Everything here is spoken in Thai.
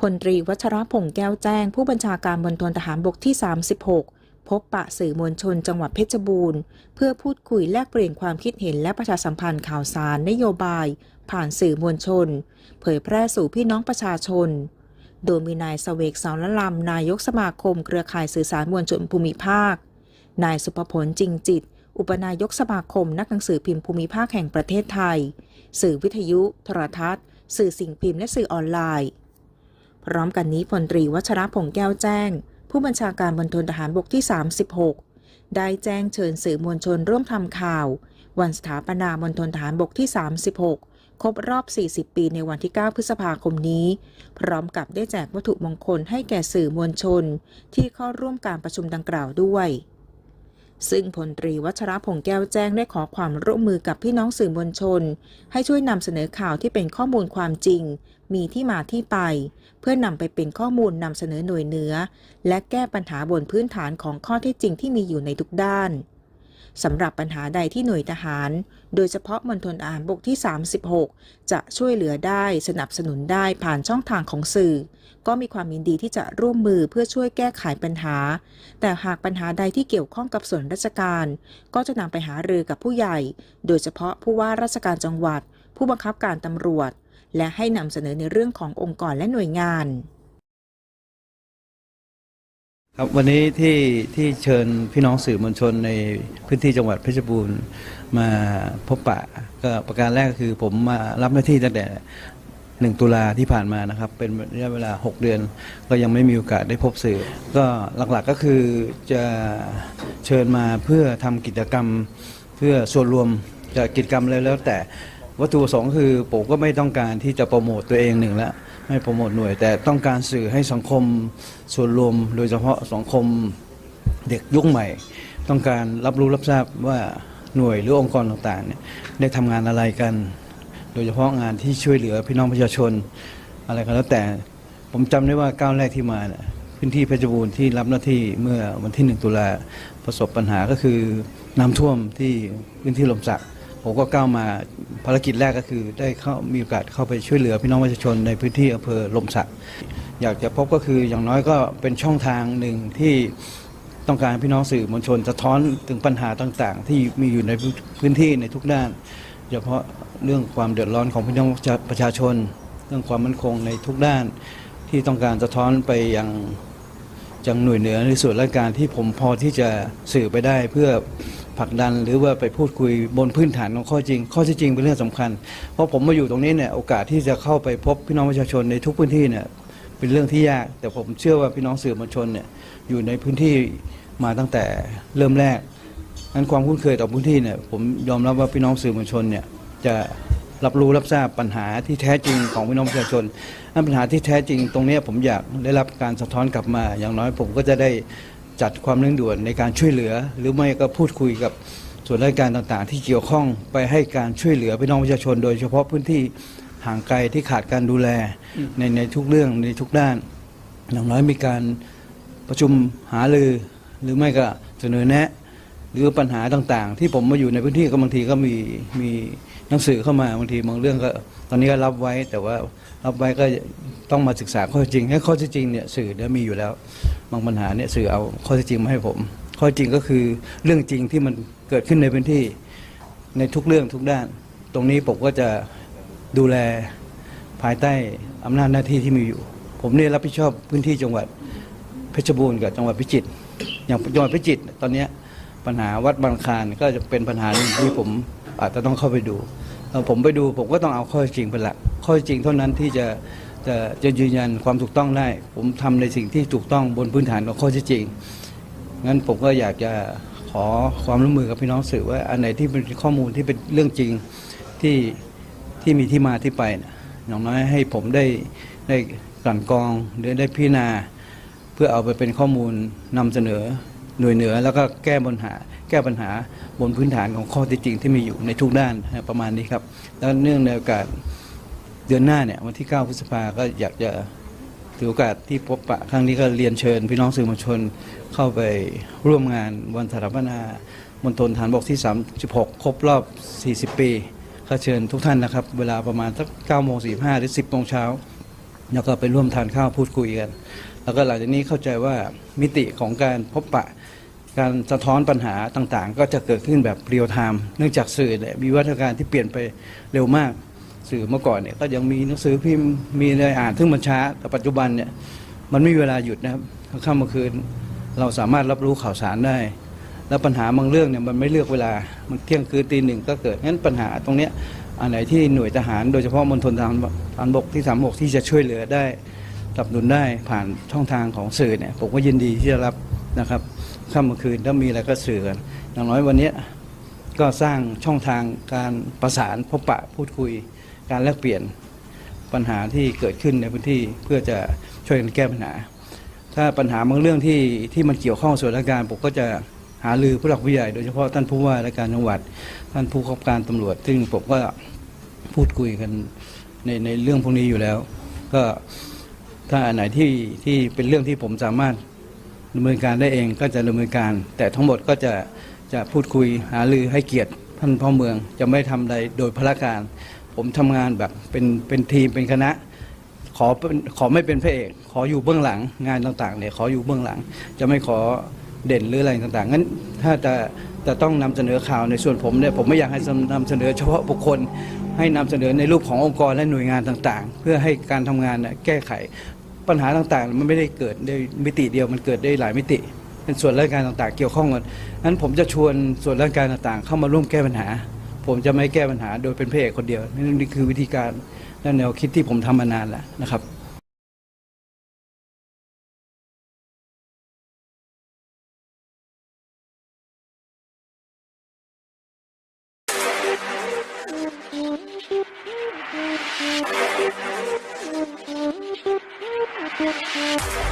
พลตรีวัชรพงษ์แก้วแจ้ง ผู้บัญชาการมณฑลทหารบกที่ 36 พบปะสื่อมวลชนจังหวัดเพชรบูรณ์ เพื่อพูดคุยแลกเปลี่ยนความคิดเห็นและประชาสัมพันธ์ข่าวสารนโยบาย ผ่านสื่อมวลชน เผยแพร่สู่พี่น้องประชาชน โดยมีนายสเสวกสาวละลำนายกสมาคม เครือข่ายสื่อสารมวลชนภูมิภาค นายสุภพลจริงจิต อุปนายกสมาคมนักหนังสือพิมพ์ภูมิภาคแห่งประเทศไทย สื่อวิทยุ โทรทัศน์ สื่อสิ่งพิมพ์และสื่อออนไลน์ พร้อมกันนี้พลตรีวัชรพงษ์แก้วแจ้ง ผู้บัญชาการบนทนทหารบกที่ 36 ได้แจ้งเชิญสื่อมวลชนร่วมทำข่าว วันสถาปนามณฑลทหารบกที่ 36 ครบรอบ 40 ปีในวันที่ 9 พฤษภาคมนี้ พร้อมกับได้แจกวัตถุมงคลให้แก่สื่อมวลชน ที่เข้าร่วมการประชุมดังกล่าวด้วย ซึ่งพลตรีวัชรพงษ์แก้วแจ้งได้ขอความร่วมมือกับพี่น้องสื่อมวลชน ให้ช่วยนำเสนอข่าวที่เป็นข้อมูลความจริง มีที่มาที่ไป เพื่อนำไปเป็นข้อมูลนำเสนอหน่วยเหนือ และแก้ปัญหาบนพื้นฐานของข้อเท็จจริงที่มีอยู่ในทุกด้านสำหรับปัญหาใดที่หน่วยทหาร โดยเฉพาะมณฑลอาหารบกที่ 36 จะช่วยเหลือได้สนับสนุนได้ผ่านช่องทางของสื่อ ก็มีความยินดีที่จะร่วมมือเพื่อช่วยแก้ไขปัญหา แต่หากปัญหาใดที่เกี่ยวข้องกับส่วนราชการ ก็จะนำไปหารือกับผู้ใหญ่ โดยเฉพาะผู้ว่าราชการจังหวัด ผู้บังคับการตำรวจ และให้นำเสนอในเรื่องขององค์กรและหน่วยงานครับวันนี้ที่ที่เชิญพี่น้องสื่อมวลชนในพื้นที่จังหวัดเพชรบูรณ์มาพบปะก็ประการแรกก็คือผมมารับหน้าที่ตั้งแต่ หนึ่งตุลาที่ผ่านมานะครับ เป็นระยะเวลา 6 เดือน ก็ยังไม่มีโอกาสได้พบสื่อ ก็หลักๆก็คือจะเชิญมาเพื่อทำกิจกรรมเพื่อส่วนรวมจะกิจกรรมอะไรแล้วแต่วัตถุประสงค์คือผมก็ไม่ต้องการที่จะโปรโมตตัวเองหนึ่งละไม่โปรโมทหน่วย แต่ต้องการสื่อให้สังคมส่วนรวม โดยเฉพาะสังคมเด็กยุคใหม่ ต้องการรับรู้รับทราบว่าหน่วยหรือองค์กรต่างๆเนี่ยได้ทำงานอะไรกัน โดยเฉพาะงานที่ช่วยเหลือพี่น้องประชาชน อะไรก็แล้วแต่ผมจำได้ว่าก้าวแรกที่มาเนี่ยพื้นที่เพชรบูรณ์ที่รับหน้าที่เมื่อวันที่หนึ่งตุลาประสบปัญหาก็คือน้ำท่วมที่พื้นที่ลมสักผมก็ก้าวมาภารกิจแรกก็คือได้เข้ามีโอกาสเข้าไปช่วยเหลือพี่น้องประชาชนในพื้นที่อำเภอลมสักอยากจะพบก็คืออย่างน้อยก็เป็นช่องทางหนึ่งที่ต้องการพี่น้องสื่อมวลชนสะท้อนถึงปัญหาต่างๆ ที่มีอยู่ในพื้นที่ในทุกด้าน เฉพาะเรื่องความเดือดร้อนของพี่น้องประชาชน เรื่องความมั่นคงในทุกด้าน ที่ต้องการสะท้อนไปยังจังหน่วยเหนือในส่วนราชการที่ผมพอที่จะสื่อไปได้เพื่อผลักดันหรือว่าไปพูดคุยบนพื้นฐานของข้อจริง ข้อที่จริงเป็นเรื่องสำคัญ เพราะผมมาอยู่ตรงนี้เนี่ยโอกาสที่จะเข้าไปพบพี่น้องประชาชนในทุกพื้นที่เนี่ยเป็นเรื่องที่ยาก แต่ผมเชื่อว่าพี่น้องสื่อมวลชนเนี่ยอยู่ในพื้นที่มาตั้งแต่เริ่มแรก นั้นความคุ้นเคยต่อพื้นที่เนี่ยผมยอมรับว่าพี่น้องสื่อมวลชนเนี่ยจะรับรู้รับทราบปัญหาที่แท้จริงของพี่น้องประชาชนนั้นปัญหาที่แท้จริงตรงนี้ผมอยากได้รับการสะท้อนกลับมา อย่างน้อยผมก็จะได้จัดความเร่งด่วนในการช่วยเหลือ หรือไม่ก็พูดคุยกับส่วนราชการต่างๆ ที่เกี่ยวข้องไปให้การช่วยเหลือพี่น้องประชาชน โดยเฉพาะพื้นที่ห่างไกลที่ขาดการดูแลในในทุกเรื่องในทุกด้าน อย่างน้อยมีการประชุมหารือหรือไม่ก็เสนอแนะ หรือปัญหาต่างๆ ที่ผมมาอยู่ในพื้นที่ก็บางทีก็มีมีหนังสือเข้ามาบางทีบางเรื่องก็ ตอนนี้ก็รับไว้แต่ว่ารับไว้ก็ต้องมาศึกษาข้อจริง ให้ข้อท็จจริงเนี่ยสื่อเนี่ยมีอยู่แล้ว บางปัญหาเนี่ยสื่อเอาข้อท็จจริงมาให้ผม ข้อจจริงก็คือเรื่องจริงที่มันเกิดขึ้นในพื้นที่ในทุกเรื่องทุกด้าน ตรงนี้ผมก็จะดูแลภายใต้อำนาจหน้าที่ที่มีอยู่ ผมเนี่ยรับผิดชอบพื้นที่จังหวัดเพชรบูรณ์กับจังหวัดพิจิตรอย่างจังหวัดพิจิตรตอนเนี้ย ปัญหาวัดบางคานก็จะเป็นปัญหาหนึ่งที่ผมอาจจะต้องเข้าไปดูผมไปดูผมก็ต้องเอาข้อจริงเป็นหลักข้อจริงเท่านั้นที่จะจะจะยืนยันความถูกต้องได้ ผมทำในสิ่งที่ถูกต้องบนพื้นฐานของข้อเท็จจริงงั้นผมก็อยากจะขอความร่วมมือกับพี่น้องสื่อว่าอันไหนที่เป็นข้อมูลที่เป็นเรื่องจริงที่ที่มีที่มาที่ไปนะอย่างน้อยให้ผมได้ได้กลั่นกรองหรือได้พิจารณา เพื่อเอาไปเป็นข้อมูลนำเสนอ หน่วยเหนือแล้วก็แก้ปัญหา แก้ปัญหาบนพื้นฐานของข้อที่จริงที่มีอยู่ในทุกด้านประมาณนี้ครับ แล้วเนื่องในโอกาสเดือนหน้าเนี่ยวันที่ 9 พฤษภาก็อยากจะถือโอกาสที่พบปะครั้งนี้ก็เรียนเชิญ พี่น้องสื่อมวลชนเข้าไปร่วมงานวันสถาปนามณฑลฐานบกที่ 36 ครบรอบ 40 ปีก็เชิญทุกท่านนะครับ เวลาประมาณสัก9โมง45หรือ 10โมงเช้า แล้วก็ไปร่วมทานข้าวพูดคุยกัน แล้วก็หลังจากนี้เข้าใจว่ามิติของการพบปะการสะท้อนปัญหาต่างๆ ก็จะเกิดขึ้นแบบเรียลไทม์เนื่องจากสื่อเนี่ยมีวัฒนการที่เปลี่ยนไปเร็วมาก สื่อเมื่อก่อนเนี่ยก็ยังมีหนังสือพิมพ์มีอะไรอ่านซึ่งมันช้าแต่ปัจจุบันเนี่ยมันไม่มีเวลาหยุดนะครับค่ำเมื่อคืนเราสามารถรับรู้ข่าวสารได้ แล้วปัญหาบางเรื่องเนี่ยมันไม่เลือกเวลามันเที่ยงคืนตีหนึ่งก็เกิดงั้นปัญหาตรงเนี้ย อันไหนที่หน่วยทหาร โดยเฉพาะมณฑลทหารทหารบกที่สามบกที่จะช่วยเหลือได้สนับสนุนได้ผ่านช่องทางของสื่อเนี่ยผมก็ยินดีที่จะรับนะครับค่ำเมื่อคืนถ้ามีอะไรก็สื่อกันอย่างน้อยวันนี้ก็สร้างช่องทางการประสานพบปะพูดคุย การแลกเปลี่ยนปัญหาที่เกิดขึ้นในพื้นที่เพื่อจะช่วยกันแก้ปัญหา ถ้าปัญหาบางเรื่องที่ที่มันเกี่ยวข้องส่วนราชการผมก็จะาลือผู้หลักผู้ใหญ่โดยเฉพาะท่านผู้ว่าราชการจังหวัด ท่านผู้ขับการตำรวจ ซึ่งผมก็พูดคุยกันในในเรื่องพวกนี้อยู่แล้ว ก็ถ้าอันไหนที่ที่เป็นเรื่องที่ผมสามารถดำเนินการได้เองก็จะดำเนินการ แต่ทั้งหมดก็จะจะพูดคุยหาลือให้เกียรติท่านพ่อเมืองจะไม่ทำใดโดยพละการ ผมทำงานแบบเป็นเป็นทีมเป็นคณะ ขอขอไม่เป็นพระเอก ขออยู่เบื้องหลังงานต่างๆเนี่ยขออยู่เบื้องหลัง จะไม่ขอ เด่นหรืออะไรต่างๆงั้นถ้าจะจะต้องนำเสนอข่าวในส่วนผมเนี่ยผมไม่อยากให้นำเสนอเฉพาะบุคคล ให้นำเสนอในรูปขององค์กรและหน่วยงานต่างๆ เพื่อให้การทำงานเนี่ยแก้ไขปัญหาต่างๆ มันไม่ได้เกิดในมิติเดียวมันเกิดได้หลายมิติเป็นส่วนราชการต่างๆ เกี่ยวข้องกันนั้นผมจะชวนส่วนราชการต่างๆ เข้ามาร่วมแก้ปัญหา ผมจะไม่แก้ปัญหาโดยเป็นพระเอกคนเดียวนี่คือวิธีการและแนวคิดที่ผมทำมานานแล้วนะครับ Thank you.